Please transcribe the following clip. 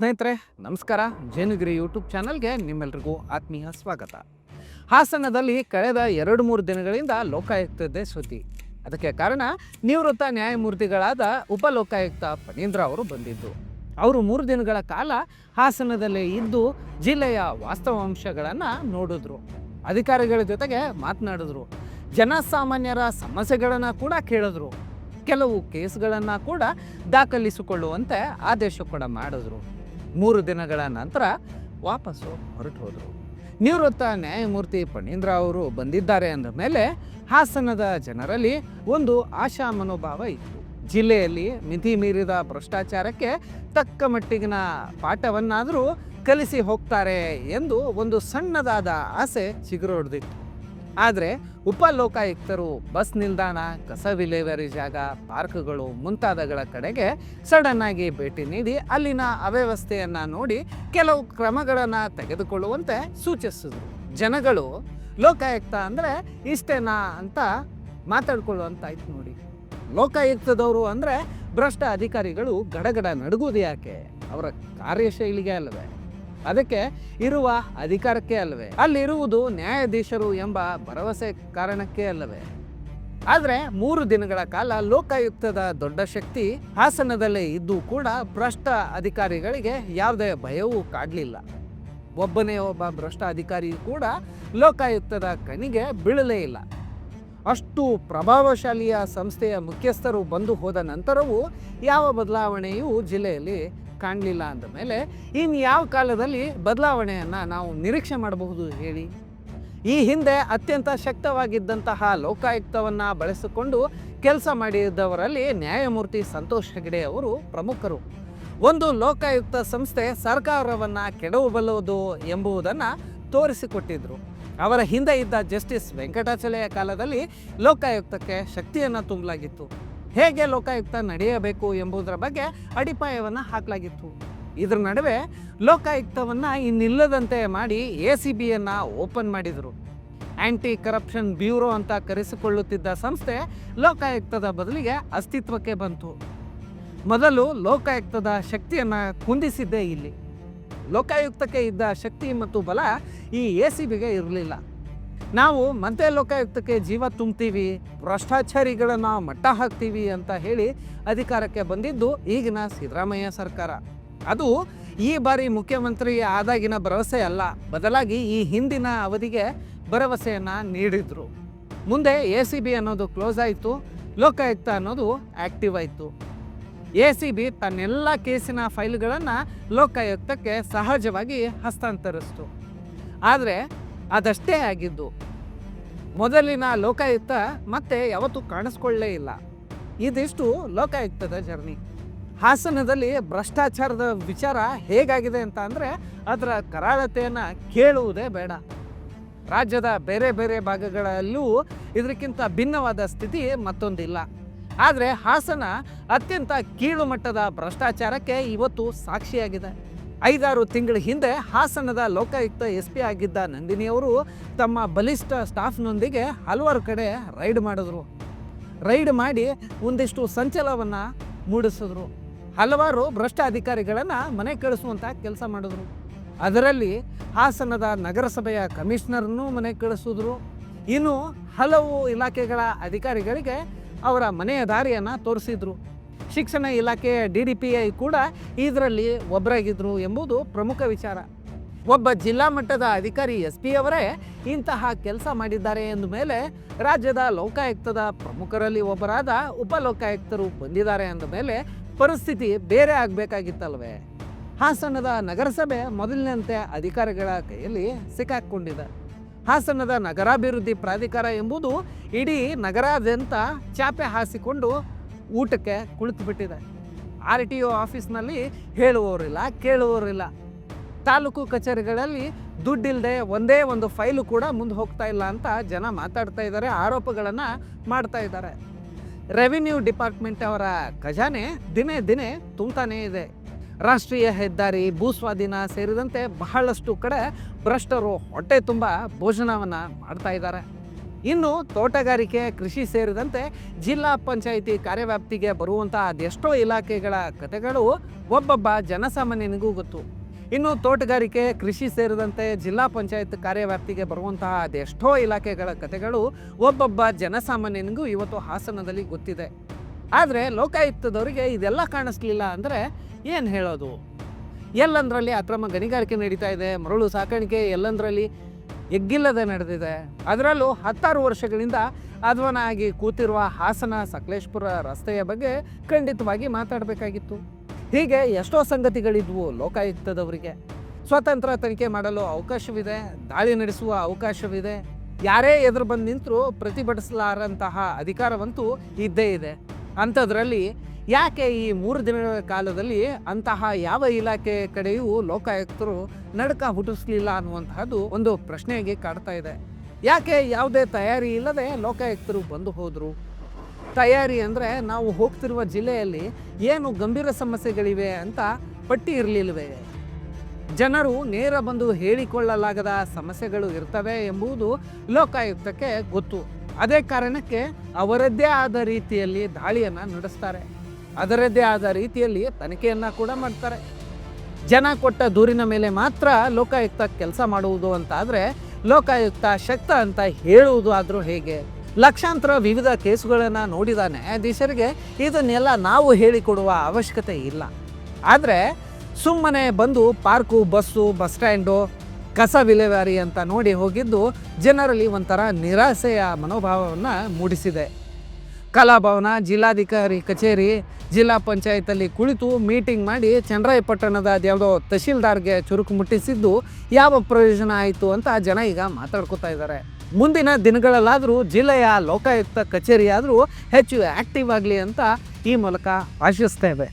ಸ್ನೇಹಿತರೆ, ನಮಸ್ಕಾರ. ಜೇನುಗಿರಿ ಯೂಟ್ಯೂಬ್ ಚಾನಲ್ಗೆ ನಿಮ್ಮೆಲ್ರಿಗೂ ಆತ್ಮೀಯ ಸ್ವಾಗತ. ಹಾಸನದಲ್ಲಿ ಕಳೆದ ಎರಡು ಮೂರು ದಿನಗಳಿಂದ ಲೋಕಾಯುಕ್ತದ್ದೇ ಸುದ್ದಿ ಅದಕ್ಕೆ ಕಾರಣ ನಿವೃತ್ತ ನ್ಯಾಯಮೂರ್ತಿಗಳಾದ ಉಪಲೋಕಾಯುಕ್ತ ಫಣೀಂದ್ರ ಅವರು ಬಂದಿದ್ದು. ಅವರು ಮೂರು ದಿನಗಳ ಕಾಲ ಹಾಸನದಲ್ಲಿ ಇದ್ದು ಜಿಲ್ಲೆಯ ವಾಸ್ತವಾಂಶಗಳನ್ನು ನೋಡಿದ್ರು. ಅಧಿಕಾರಿಗಳ ಜೊತೆಗೆ ಮಾತನಾಡಿದ್ರು. ಜನಸಾಮಾನ್ಯರ ಸಮಸ್ಯೆಗಳನ್ನು ಕೂಡ ಕೇಳಿದ್ರು. ಕೆಲವು ಕೇಸ್ಗಳನ್ನು ಕೂಡ ದಾಖಲಿಸಿಕೊಳ್ಳುವಂತೆ ಆದೇಶ ಕೂಡ ಮಾಡಿದ್ರು. ಮೂರು ದಿನಗಳ ನಂತರ ವಾಪಸ್ಸು ಹೊರಟು ಹೋದರು. ನಿವೃತ್ತ ನ್ಯಾಯಮೂರ್ತಿ ಪಣೀಂದ್ರ ಅವರು ಬಂದಿದ್ದಾರೆ ಅಂದ ಮೇಲೆ ಹಾಸನದ ಜನರಲ್ಲಿ ಒಂದು ಆಶಾ ಮನೋಭಾವ ಇತ್ತು. ಜಿಲ್ಲೆಯಲ್ಲಿ ಮಿತಿ ಮೀರಿದ ಭ್ರಷ್ಟಾಚಾರಕ್ಕೆ ತಕ್ಕ ಮಟ್ಟಿಗಿನ ಪಾಠವನ್ನಾದರೂ ಕಲಿಸಿ ಹೋಗ್ತಾರೆ ಎಂದು ಒಂದು ಸಣ್ಣದಾದ ಆಸೆ ಚಿಗುರೊಡೆದಿತ್ತು ಆದರೆ ಉಪ ಲೋಕಾಯುಕ್ತರು ಬಸ್ ನಿಲ್ದಾಣ, ಕಸ ವಿಲೇವಾರಿ ಜಾಗ, ಪಾರ್ಕ್ಗಳು ಮುಂತಾದಗಳ ಕಡೆಗೆ ಸಡನ್ ಆಗಿ ಭೇಟಿ ನೀಡಿ ಅಲ್ಲಿನ ಅವ್ಯವಸ್ಥೆಯನ್ನು ನೋಡಿ ಕೆಲವು ಕ್ರಮಗಳನ್ನು ತೆಗೆದುಕೊಳ್ಳುವಂತೆ ಸೂಚಿಸಿದರು. ಜನಗಳು ಲೋಕಾಯುಕ್ತ ಅಂದರೆ ಇಷ್ಟೇನಾ ಅಂತ ಮಾತಾಡ್ಕೊಳ್ಳುವಂತಾಯ್ತು ನೋಡಿ. ಲೋಕಾಯುಕ್ತದವರು ಅಂದರೆ ಭ್ರಷ್ಟ ಅಧಿಕಾರಿಗಳು ಗಡಗಡ ನಡುಗುವುದು ಯಾಕೆ? ಅವರ ಕಾರ್ಯಶೈಲಿಗೆ ಅಲ್ಲವೇ? ಅದಕ್ಕೆ ಇರುವ ಅಧಿಕಾರಕ್ಕೆ ಅಲ್ಲವೇ? ಅಲ್ಲಿರುವುದು ನ್ಯಾಯಾಧೀಶರು ಎಂಬ ಭರವಸೆ ಕಾರಣಕ್ಕೆ ಅಲ್ಲವೇ? ಆದರೆ ಮೂರು ದಿನಗಳ ಕಾಲ ಲೋಕಾಯುಕ್ತದ ದೊಡ್ಡ ಶಕ್ತಿ ಹಾಸನದಲ್ಲೇ ಇದ್ದು ಕೂಡ ಭ್ರಷ್ಟ ಅಧಿಕಾರಿಗಳಿಗೆ ಯಾವುದೇ ಭಯವೂ ಕಾಡಲಿಲ್ಲ. ಒಬ್ಬನೇ ಒಬ್ಬ ಭ್ರಷ್ಟ ಅಧಿಕಾರಿ ಕೂಡ ಲೋಕಾಯುಕ್ತದ ಕಣಿಗೆ ಬೀಳಲೇ ಇಲ್ಲ. ಅಷ್ಟು ಪ್ರಭಾವಶಾಲಿಯ ಸಂಸ್ಥೆಯ ಮುಖ್ಯಸ್ಥರು ಬಂದು ಹೋದ ನಂತರವೂ ಯಾವ ಬದಲಾವಣೆಯೂ ಜಿಲ್ಲೆಯಲ್ಲಿ ಕಾಣಲಿಲ್ಲ ಅಂದ ಮೇಲೆ ಇನ್ನು ಯಾವ ಕಾಲದಲ್ಲಿ ಬದಲಾವಣೆಯನ್ನು ನಾವು ನಿರೀಕ್ಷೆ ಮಾಡಬಹುದು ಹೇಳಿ? ಈ ಹಿಂದೆ ಅತ್ಯಂತ ಶಕ್ತವಾಗಿದ್ದಂತಹ ಲೋಕಾಯುಕ್ತವನ್ನು ಬಳಸಿಕೊಂಡು ಕೆಲಸ ಮಾಡಿದ್ದವರಲ್ಲಿ ನ್ಯಾಯಮೂರ್ತಿ ಸಂತೋಷ್ ಹೆಗಡೆ ಅವರು ಪ್ರಮುಖರು. ಒಂದು ಲೋಕಾಯುಕ್ತ ಸಂಸ್ಥೆ ಸರ್ಕಾರವನ್ನು ಕೆಡವಬಲ್ಲದು ಎಂಬುದನ್ನು ತೋರಿಸಿಕೊಟ್ಟಿದ್ದರು ಅವರ ಹಿಂದೆ ಇದ್ದ ಜಸ್ಟಿಸ್ ವೆಂಕಟಾಚಲಯ ಕಾಲದಲ್ಲಿ ಲೋಕಾಯುಕ್ತಕ್ಕೆ ಶಕ್ತಿಯನ್ನು ತುಂಬಲಾಗಿತ್ತು. ಹೇಗೆ ಲೋಕಾಯುಕ್ತ ನಡೆಯಬೇಕು ಎಂಬುದರ ಬಗ್ಗೆ ಅಡಿಪಾಯವನ್ನು ಹಾಕಲಾಗಿತ್ತು. ಇದರ ನಡುವೆ ಲೋಕಾಯುಕ್ತವನ್ನು ಇನ್ನಿಲ್ಲದಂತೆ ಮಾಡಿ ಎ ಸಿ ಬಿಯನ್ನು ಓಪನ್ ಮಾಡಿದರು. ಆ್ಯಂಟಿ ಕರಪ್ಷನ್ ಬ್ಯೂರೋ ಅಂತ ಕರೆಸಿಕೊಳ್ಳುತ್ತಿದ್ದ ಸಂಸ್ಥೆ ಲೋಕಾಯುಕ್ತದ ಬದಲಿಗೆ ಅಸ್ತಿತ್ವಕ್ಕೆ ಬಂತು. ಮೊದಲು ಲೋಕಾಯುಕ್ತದ ಶಕ್ತಿಯನ್ನು ಕುಂದಿಸಿದ್ದೇ ಇಲ್ಲಿ. ಲೋಕಾಯುಕ್ತಕ್ಕೆ ಇದ್ದ ಶಕ್ತಿ ಮತ್ತು ಬಲ ಈ ಎ ಸಿ ಬಿಗೆ ಇರಲಿಲ್ಲ. ನಾವು ಮಂತೆ ಲೋಕಾಯುಕ್ತಕ್ಕೆ ಜೀವ ತುಂಬ್ತೀವಿ, ಭ್ರಷ್ಟಾಚಾರಿಗಳನ್ನ ಮಟ್ಟ ಹಾಕ್ತೀವಿ ಅಂತ ಹೇಳಿ ಅಧಿಕಾರಕ್ಕೆ ಬಂದಿದ್ದು ಈಗಿನ ಸಿದ್ದರಾಮಯ್ಯ ಸರ್ಕಾರ. ಅದು ಈ ಬಾರಿ ಮುಖ್ಯಮಂತ್ರಿ ಆದಾಗಿನ ಭರವಸೆ ಅಲ್ಲ, ಬದಲಾಗಿ ಈ ಹಿಂದಿನ ಅವಧಿಗೆ ಭರವಸೆಯನ್ನು ನೀಡಿದ್ರು. ಮುಂದೆ ಎ ಸಿ ಬಿ ಅನ್ನೋದು ಕ್ಲೋಸ್ ಆಯಿತು, ಲೋಕಾಯುಕ್ತ ಅನ್ನೋದು ಆ್ಯಕ್ಟಿವ್ ಆಯಿತು. ಎ ಸಿ ಬಿ ತನ್ನೆಲ್ಲ ಕೇಸಿನ ಫೈಲ್ಗಳನ್ನು ಲೋಕಾಯುಕ್ತಕ್ಕೆ ಸಹಜವಾಗಿ ಹಸ್ತಾಂತರಿಸ್ತು. ಆದರೆ ಅದಷ್ಟೇ ಆಗಿದ್ದು. ಮೊದಲಿನ ಲೋಕಾಯುಕ್ತ ಮತ್ತೆ ಯಾವತ್ತೂ ಕಾಣಿಸ್ಕೊಳ್ಳೇ ಇಲ್ಲ. ಇದಿಷ್ಟು ಲೋಕಾಯುಕ್ತದ ಜರ್ನಿ. ಹಾಸನದಲ್ಲಿ ಭ್ರಷ್ಟಾಚಾರದ ವಿಚಾರ ಹೇಗಾಗಿದೆ ಅಂತ ಅಂದರೆ ಅದರ ಕರಾಳತೆಯನ್ನು ಕೇಳುವುದೇ ಬೇಡ. ರಾಜ್ಯದ ಬೇರೆ ಬೇರೆ ಭಾಗಗಳಲ್ಲೂ ಇದಕ್ಕಿಂತ ಭಿನ್ನವಾದ ಸ್ಥಿತಿ ಮತ್ತೊಂದಿಲ್ಲ. ಆದರೆ ಹಾಸನ ಅತ್ಯಂತ ಕೀಳು ಮಟ್ಟದ ಭ್ರಷ್ಟಾಚಾರಕ್ಕೆ ಇವತ್ತು ಸಾಕ್ಷಿಯಾಗಿದೆ. ಐದಾರು ತಿಂಗಳ ಹಿಂದೆ ಹಾಸನದ ಲೋಕಾಯುಕ್ತ ಎಸ್ ಪಿ ಆಗಿದ್ದ ನಂದಿನಿಯವರು ತಮ್ಮ ಬಲಿಷ್ಠ ಸ್ಟಾಫ್ನೊಂದಿಗೆ ಹಲವಾರು ಕಡೆ ರೈಡ್ ಮಾಡಿದ್ರು. ರೈಡ್ ಮಾಡಿ ಒಂದಿಷ್ಟು ಸಂಚಲವನ್ನು ಮೂಡಿಸಿದ್ರು. ಹಲವಾರು ಭ್ರಷ್ಟ ಅಧಿಕಾರಿಗಳನ್ನು ಮನೆ ಕಳಿಸುವಂಥ ಕೆಲಸ ಮಾಡಿದ್ರು. ಅದರಲ್ಲಿ ಹಾಸನದ ನಗರಸಭೆಯ ಕಮಿಷನರ್ನೂ ಮನೆ ಕಳಿಸಿದ್ರು ಇನ್ನು ಹಲವು ಇಲಾಖೆಗಳ ಅಧಿಕಾರಿಗಳಿಗೆ ಅವರ ಮನೆಯ ದಾರಿಯನ್ನು ತೋರಿಸಿದ್ರು. ಶಿಕ್ಷಣ ಇಲಾಖೆ, ಡಿ ಡಿ ಪಿ ಐ ಕೂಡ ಇದರಲ್ಲಿ ಒಬ್ಬರಾಗಿದ್ದರು ಎಂಬುದು ಪ್ರಮುಖ ವಿಚಾರ. ಒಬ್ಬ ಜಿಲ್ಲಾ ಮಟ್ಟದ ಅಧಿಕಾರಿ ಎಸ್ ಪಿ ಅವರೇ ಇಂತಹ ಕೆಲಸ ಮಾಡಿದ್ದಾರೆ ಎಂದ ಮೇಲೆ ರಾಜ್ಯದ ಲೋಕಾಯುಕ್ತದ ಪ್ರಮುಖರಲ್ಲಿ ಒಬ್ಬರಾದ ಉಪಲೋಕಾಯುಕ್ತರು ಬಂದಿದ್ದಾರೆ ಅಂದ ಮೇಲೆ ಪರಿಸ್ಥಿತಿ ಬೇರೆ ಆಗಬೇಕಾಗಿತ್ತಲ್ವೇ? ಹಾಸನದ ನಗರಸಭೆ ಮೊದಲಿನಂತೆ ಅಧಿಕಾರಿಗಳ ಕೈಯಲ್ಲಿ ಸಿಕ್ಕಾಕ್ಕೊಂಡಿದೆ ಹಾಸನದ ನಗರಾಭಿವೃದ್ಧಿ ಪ್ರಾಧಿಕಾರ ಎಂಬುದು ಇಡೀ ನಗರಾದ್ಯಂತ ಚಾಪೆ ಹಾಸಿಕೊಂಡು ಊಟಕ್ಕೆ ಕುಳಿತುಬಿಟ್ಟಿದೆ ಆರ್ ಟಿ ಒ ಆಫೀಸ್ನಲ್ಲಿ ಹೇಳುವವರಿಲ್ಲ ಕೇಳುವವರಿಲ್ಲ ತಾಲೂಕು ಕಚೇರಿಗಳಲ್ಲಿ ದುಡ್ಡಿಲ್ಲದೆ ಒಂದೇ ಒಂದು ಫೈಲು ಕೂಡ ಮುಂದೆ ಹೋಗ್ತಾ ಇಲ್ಲ ಅಂತ ಜನ ಮಾತಾಡ್ತಾ ಇದ್ದಾರೆ, ಆರೋಪಗಳನ್ನು ಮಾಡ್ತಾ ಇದ್ದಾರೆ. ರೆವಿನ್ಯೂ ಡಿಪಾರ್ಟ್ಮೆಂಟ್ ಅವರ ಖಜಾನೆ ದಿನೇ ದಿನೇ ತುಂಬ್ತಾನೇ ಇದೆ. ರಾಷ್ಟ್ರೀಯ ಹೆದ್ದಾರಿ, ಭೂಸ್ವಾಧೀನ ಸೇರಿದಂತೆ ಬಹಳಷ್ಟು ಕಡೆ ಭ್ರಷ್ಟರು ಹೊಟ್ಟೆ ತುಂಬ ಭೋಜನವನ್ನು ಮಾಡ್ತಾ ಇದ್ದಾರೆ. ಇನ್ನು ತೋಟಗಾರಿಕೆ, ಕೃಷಿ ಸೇರಿದಂತೆ ಜಿಲ್ಲಾ ಪಂಚಾಯಿತಿ ಕಾರ್ಯವ್ಯಾಪ್ತಿಗೆ ಬರುವಂತಹ ಅದೆಷ್ಟೋ ಇಲಾಖೆಗಳ ಕಥೆಗಳು ಒಬ್ಬೊಬ್ಬ ಜನಸಾಮಾನ್ಯನಿಗೂ ಗೊತ್ತು. ಇನ್ನು ತೋಟಗಾರಿಕೆ, ಕೃಷಿ ಸೇರಿದಂತೆ ಜಿಲ್ಲಾ ಪಂಚಾಯತ್ ಕಾರ್ಯವ್ಯಾಪ್ತಿಗೆ ಬರುವಂತಹ ಅದೆಷ್ಟೋ ಇಲಾಖೆಗಳ ಕಥೆಗಳು ಒಬ್ಬೊಬ್ಬ ಜನಸಾಮಾನ್ಯನಿಗೂ ಇವತ್ತು ಹಾಸನದಲ್ಲಿ ಗೊತ್ತಿದೆ. ಆದರೆ ಲೋಕಾಯುಕ್ತದವರಿಗೆ ಇದೆಲ್ಲ ಕಾಣಿಸ್ಲಿಲ್ಲ ಅಂದರೆ ಏನು ಹೇಳೋದು? ಎಲ್ಲಂದರಲ್ಲಿ ಅಕ್ರಮ ಗಣಿಗಾರಿಕೆ ನಡೀತಾ ಇದೆ, ಮರಳು ಸಾಕಾಣಿಕೆ ಎಲ್ಲಂದರಲ್ಲಿ ಎಗ್ಗಿಲ್ಲದೆ ನಡೆದಿದೆ. ಅದರಲ್ಲೂ ಹತ್ತಾರು ವರ್ಷಗಳಿಂದ ಅದ್ವನಾಗಿ ಕೂತಿರುವ ಹಾಸನ ಸಕಲೇಶ್ಪುರ ರಸ್ತೆಯ ಬಗ್ಗೆ ಖಂಡಿತವಾಗಿ ಮಾತಾಡಬೇಕಾಗಿತ್ತು. ಹೀಗೆ ಎಷ್ಟೋ ಸಂಗತಿಗಳಿದ್ವು ಲೋಕಾಯುಕ್ತದವರಿಗೆ. ಸ್ವತಂತ್ರ ತನಿಖೆ ಮಾಡಲು ಅವಕಾಶವಿದೆ, ದಾಳಿ ನಡೆಸುವ ಅವಕಾಶವಿದೆ. ಯಾರೇ ಎದುರು ಬಂದು ನಿಂತರೂ ಪ್ರತಿಭಟಿಸಲಾರಂತಹ ಅಧಿಕಾರವಂತೂ ಇದ್ದೇ ಇದೆ. ಅಂಥದ್ರಲ್ಲಿ ಯಾಕೆ ಈ ಮೂರು ದಿನಗಳ ಕಾಲದಲ್ಲಿ ಅಂತಹ ಯಾವ ಇಲಾಖೆ ಕಡೆಯೂ ಲೋಕಾಯುಕ್ತರು ನಡಕ ಹುಟ್ಟಿಸ್ಲಿಲ್ಲ ಅನ್ನುವಂತಹದ್ದು ಒಂದು ಪ್ರಶ್ನೆಗೆ ಕಾಡ್ತಾ ಇದೆ. ಯಾಕೆ ಯಾವುದೇ ತಯಾರಿ ಇಲ್ಲದೆ ಲೋಕಾಯುಕ್ತರು ಬಂದು ಹೋದರು? ತಯಾರಿ ಅಂದರೆ ನಾವು ಹೋಗ್ತಿರುವ ಜಿಲ್ಲೆಯಲ್ಲಿ ಏನು ಗಂಭೀರ ಸಮಸ್ಯೆಗಳಿವೆ ಅಂತ ಪಟ್ಟಿ ಇರಲಿಲ್ವೇ? ಜನರು ನೇರ ಬಂದು ಹೇಳಿಕೊಳ್ಳಲಾಗದ ಸಮಸ್ಯೆಗಳು ಇರ್ತವೆ ಎಂಬುದು ಲೋಕಾಯುಕ್ತಕ್ಕೆ ಗೊತ್ತು. ಅದೇ ಕಾರಣಕ್ಕೆ ಅವರದ್ದೇ ಆದ ರೀತಿಯಲ್ಲಿ ದಾಳಿಯನ್ನು ನಡೆಸ್ತಾರೆ. ಅದರದ್ದೇ ಆದ ರೀತಿಯಲ್ಲಿ ತನಿಖೆಯನ್ನು ಕೂಡ ಮಾಡ್ತಾರೆ. ಜನ ಕೊಟ್ಟ ದೂರಿನ ಮೇಲೆ ಮಾತ್ರ ಲೋಕಾಯುಕ್ತ ಕೆಲಸ ಮಾಡುವುದು ಅಂತ ಆದರೆ ಲೋಕಾಯುಕ್ತ ಶಕ್ತ ಅಂತ ಹೇಳುವುದು ಆದರೂ ಹೇಗೆ? ಲಕ್ಷಾಂತರ ವಿವಿಧ ಕೇಸುಗಳನ್ನು ನೋಡಿದ ನ್ಯಾಯಾಧೀಶರಿಗೆ ಇದನ್ನೆಲ್ಲ ನಾವು ಹೇಳಿಕೊಡುವ ಅವಶ್ಯಕತೆ ಇಲ್ಲ. ಆದರೆ ಸುಮ್ಮನೆ ಬಂದು ಪಾರ್ಕು, ಬಸ್ಸು, ಬಸ್ ಸ್ಟ್ಯಾಂಡು, ಕಸ ವಿಲೇವಾರಿ ಅಂತ ನೋಡಿ ಹೋಗಿದ್ದು ಜನರಲ್ಲಿ ಒಂಥರ ನಿರಾಸೆಯ ಮನೋಭಾವವನ್ನು ಮೂಡಿಸಿದೆ. ಕಲಾಭವನ ಜಿಲ್ಲಾಧಿಕಾರಿ ಕಚೇರಿ, ಜಿಲ್ಲಾ ಪಂಚಾಯತಲ್ಲಿ ಕುಳಿತು ಮೀಟಿಂಗ್ ಮಾಡಿ ಚಂದ್ರಾಯಪಟ್ಟಣದ ಯಾವುದೋ ತಹಶೀಲ್ದಾರ್ಗೆ ಚುರುಕು ಮುಟ್ಟಿಸಿದ್ದು ಯಾವ ಪ್ರಯೋಜನ ಆಯಿತು ಅಂತ ಜನ ಈಗ ಮಾತಾಡ್ಕೋತಾ ಇದ್ದಾರೆ. ಮುಂದಿನ ದಿನಗಳಲ್ಲಾದರೂ ಜಿಲ್ಲೆಯ ಲೋಕಾಯುಕ್ತ ಕಚೇರಿಯಾದರೂ ಹೆಚ್ಚು ಆ್ಯಕ್ಟಿವ್ ಆಗಲಿ ಅಂತ ಈ ಮೂಲಕ ಆಶಿಸ್ತೇವೆ.